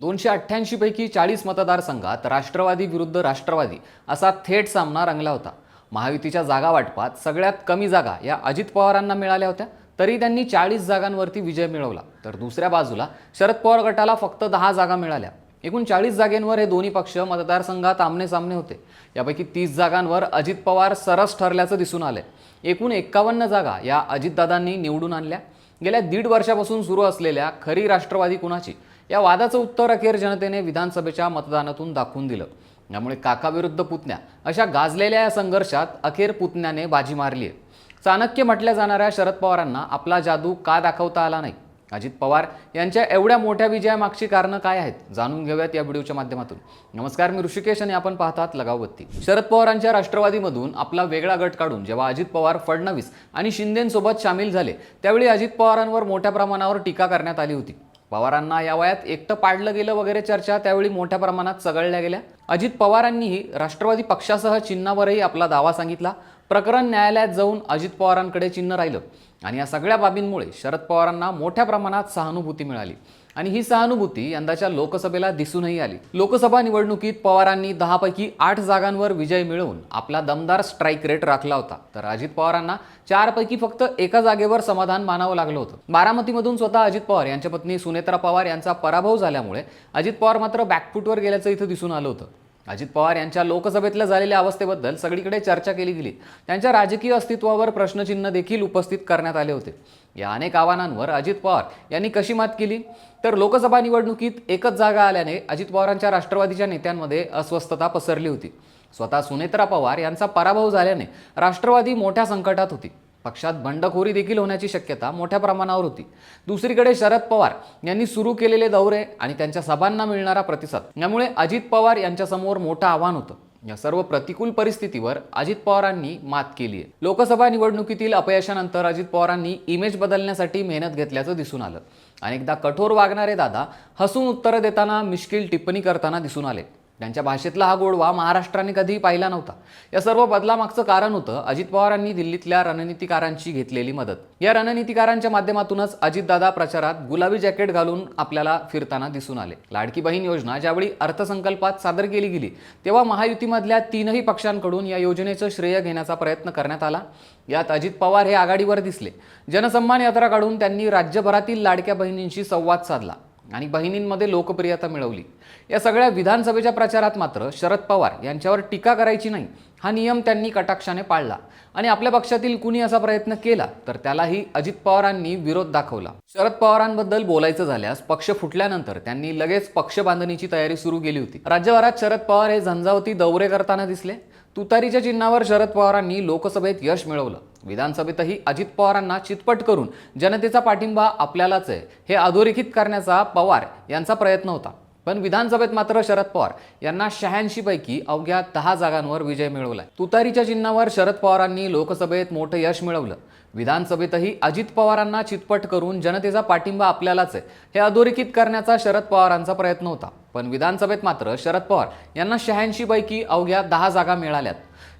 दोनशे अठ्ठ्याऐंशी पैकी चाळीस मतदारसंघात राष्ट्रवादी विरुद्ध राष्ट्रवादी असा थेट सामना रंगला होता. महायुतीच्या जागा वाटपात सगळ्यात कमी जागा या अजित पवारांना मिळाल्या होत्या. तरी त्यांनी चाळीस जागांवरती विजय मिळवला. तर दुसऱ्या बाजूला शरद पवार गटाला फक्त दहा जागा मिळाल्या. एकूण चाळीस जागेंवर हे दोन्ही पक्ष मतदारसंघात आमने सामने होते. यापैकी तीस जागांवर अजित पवार सरस ठरल्याचं दिसून आलंय. एकूण एक्कावन्न जागा या अजितदादांनी निवडून आणल्या. गेल्या दीड वर्षापासून सुरू असलेल्या खरी राष्ट्रवादी कुणाची? या वादाचं उत्तर अखेर जनतेने विधानसभेच्या मतदानातून दाखवून दिलं. यामुळे काकाविरुद्ध पुतण्या अशा गाजलेल्या या संघर्षात अखेर पुतण्याने बाजी मारली आहे. चाणक्य म्हटल्या जाणाऱ्या शरद पवारांना आपला जादू का दाखवता आला नाही? अजित पवार यांच्या एवढ्या मोठ्या विजयामागची कारणं काय आहेत? जाणून घेऊयात या व्हिडिओच्या माध्यमातून. नमस्कार मी ऋषिकेश आणि आपण पाहतात लगावबत्ती शरद पवारांच्या राष्ट्रवादीमधून आपला वेगळा गट काढून जेव्हा अजित पवार फडणवीस आणि शिंदेंसोबत सामील झाले त्यावेळी अजित पवारांवर मोठ्या प्रमाणावर टीका करण्यात आली होती. पवारांना या वयात एकटं पाडलं गेलं वगैरे चर्चा त्यावेळी मोठ्या प्रमाणात चघळल्या गेल्या. अजित पवारांनीही राष्ट्रवादी पक्षासह चिन्हावरही आपला दावा सांगितला. प्रकरण न्यायालयात जाऊन अजित पवारांकडे चिन्ह राहिलं. आणि या सगळ्या बाबींमुळे शरद पवारांना मोठ्या प्रमाणात सहानुभूती मिळाली. आणि ही सहानुभूती यंदाच्या लोकसभेला दिसूनही आली. लोकसभा निवडणुकीत पवारांनी दहापैकी आठ जागांवर विजय मिळवून आपला दमदार स्ट्राईक रेट राखला होता. तर अजित पवारांना चारपैकी फक्त एका जागेवर समाधान मानावं लागलं होतं. बारामतीमधून स्वतः अजित पवार यांच्या पत्नी सुनेत्रा पवार यांचा पराभव झाल्यामुळे अजित पवार मात्र बॅकफूटवर गेल्याचं इथं दिसून आलं होतं. अजित पवार यांच्या लोकसभेतल्या झालेल्या अवस्थेबद्दल सगळीकडे चर्चा केली गेली. त्यांच्या राजकीय अस्तित्वावर प्रश्नचिन्ह देखील उपस्थित करण्यात आले होते. या अनेक आव्हानांवर अजित पवार यांनी कशी मात केली? तर लोकसभा निवडणुकीत एकच जागा आल्याने अजित पवारांच्या राष्ट्रवादीच्या नेत्यांमध्ये अस्वस्थता पसरली होती. स्वतः सुनेत्रा पवार यांचा पराभव झाल्याने राष्ट्रवादी मोठ्या संकटात होती. पक्षात बंडखोरी देखील होण्याची शक्यता मोठ्या प्रमाणावर होती. दुसरीकडे शरद पवार यांनी सुरू केलेले दौरे आणि त्यांच्या सभांना मिळणारा प्रतिसाद यामुळे अजित पवार यांच्यासमोर मोठं आव्हान होतं. या सर्व प्रतिकूल परिस्थितीवर अजित पवारांनी मात केली आहे लोकसभा निवडणुकीतील अपयशानंतर अजित पवारांनी इमेज बदलण्यासाठी मेहनत घेतल्याचं दिसून आलं. अनेकदा कठोर वागणारे दादा हसून उत्तरं देताना मिश्किल टिप्पणी करताना दिसून आले. त्यांच्या भाषेतला हा गोडवा महाराष्ट्राने कधीही पाहिला नव्हता. या सर्व बदलामागचं कारण होतं अजित पवारांनी दिल्लीतल्या रणनीतिकारांची घेतलेली मदत. या रणनीतिकारांच्या माध्यमातूनच अजितदादा प्रचारात गुलाबी जॅकेट घालून आपल्याला फिरताना दिसून आले. लाडकी बहीण योजना ज्यावेळी अर्थसंकल्पात सादर केली गेली तेव्हा महायुतीमधल्या तीनही पक्षांकडून या योजनेचं श्रेय घेण्याचा प्रयत्न करण्यात आला. यात अजित पवार हे आघाडीवर दिसले. जनसन्मान यात्रा काढून त्यांनी राज्यभरातील लाडक्या बहिणींशी संवाद साधला. आणि बहिणींमध्ये लोकप्रियता मिळवली. या सगळ्या विधानसभेच्या प्रचारात मात्र शरद पवार यांच्यावर टीका करायची नाही हा नियम त्यांनी कटाक्षाने पाळला. आणि आपल्या पक्षातील कुणी असा प्रयत्न केला तर त्यालाही अजित पवारांनी विरोध दाखवला. शरद पवारांबद्दल बोलायचं झाल्यास पक्ष फुटल्यानंतर त्यांनी लगेच पक्ष बांधणीची तयारी सुरू केली होती. राज्यभरात शरद पवार हे झंझावती दौरे करताना दिसले. तुतारीच्या चिन्हावर शरद पवारांनी लोकसभेत यश मिळवलं. विधानसभेतही अजित पवारांना चितपट करून जनतेचा पाठिंबा आपल्यालाच आहे. हे अधोरेखित करण्याचा पवार यांचा प्रयत्न होता. पण विधानसभेत मात्र शरद पवार यांना शहाऐंशी पैकी अवघ्या दहा जागांवर विजय मिळवलाय. तुतारीच्या चिन्हावर शरद पवारांनी लोकसभेत मोठं यश मिळवलं. विधानसभेतही अजित पवारांना चितपट करून जनतेचा पाठिंबा आपल्यालाच आहे. हे अधोरेखित करण्याचा शरद पवारांचा प्रयत्न होता. पण विधानसभेत मात्र शरद पवार यांना शहाऐंशी पैकी अवघ्या दहा जागा मिळाल्यात.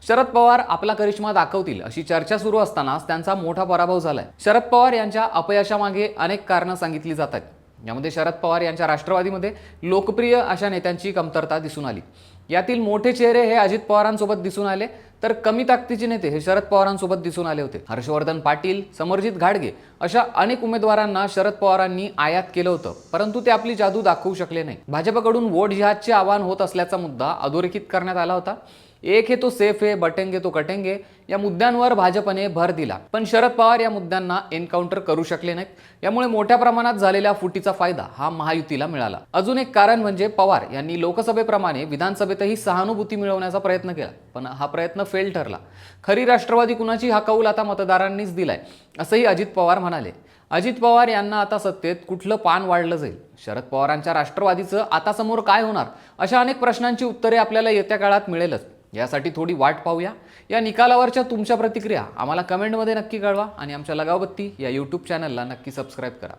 शरद पवार आपला करिश्मा दाखवतील अशी चर्चा सुरू असतानाच त्यांचा मोठा पराभव झालाय. शरद पवार यांच्या अपयशामागे अनेक कारणं सांगितली जात आहेत यामध्ये शरद पवार यांच्या राष्ट्रवादीमध्ये लोकप्रिय अशा नेत्यांची कमतरता दिसून आली. यातील मोठे चेहरे हे अजित पवारांसोबत दिसून आले तर कमी ताकदीचे नेते हे शरद पवारांसोबत दिसून आले होते. हर्षवर्धन पाटील समरजित घाडगे अशा अनेक उमेदवारांना शरद पवारांनी आयात केलं होतं परंतु ते आपली जादू दाखवू शकले नाही. भाजपकडून वोट जिहादचे आवाहन होत असल्याचा मुद्दा अधोरेखित करण्यात आला होता. एक हे तो सेफ आहे बटेंगे तो कटेंगे. या मुद्द्यांवर भाजपने भर दिला. पण शरद पवार या मुद्द्यांना एन्काउंटर करू शकले नाहीत. यामुळे मोठ्या प्रमाणात झालेल्या फुटीचा फायदा हा महायुतीला मिळाला. अजून एक कारण म्हणजे पवार यांनी लोकसभेप्रमाणे विधानसभेतही सहानुभूती मिळवण्याचा प्रयत्न केला. पण हा प्रयत्न फेल ठरला. खरी राष्ट्रवादी कुणाची हा कौल आता मतदारांनीच दिलाय असंही अजित पवार म्हणाले. अजित पवार यांना आता सत्तेत कुठलं पान वाढलं जाईल? शरद पवारांच्या राष्ट्रवादीचं आता समोर काय होणार? अशा अनेक प्रश्नांची उत्तरे आपल्याला येत्या काळात मिळेलच. यासाठी थोडी वाट पाहूया. या निकालावरच्या तुमच्या प्रतिक्रिया आम्हाला कमेंटमध्ये नक्की कळवा आणि आमच्या लगावबत्ती या यूट्यूब चॅनलला नक्की सबस्क्राईब करा.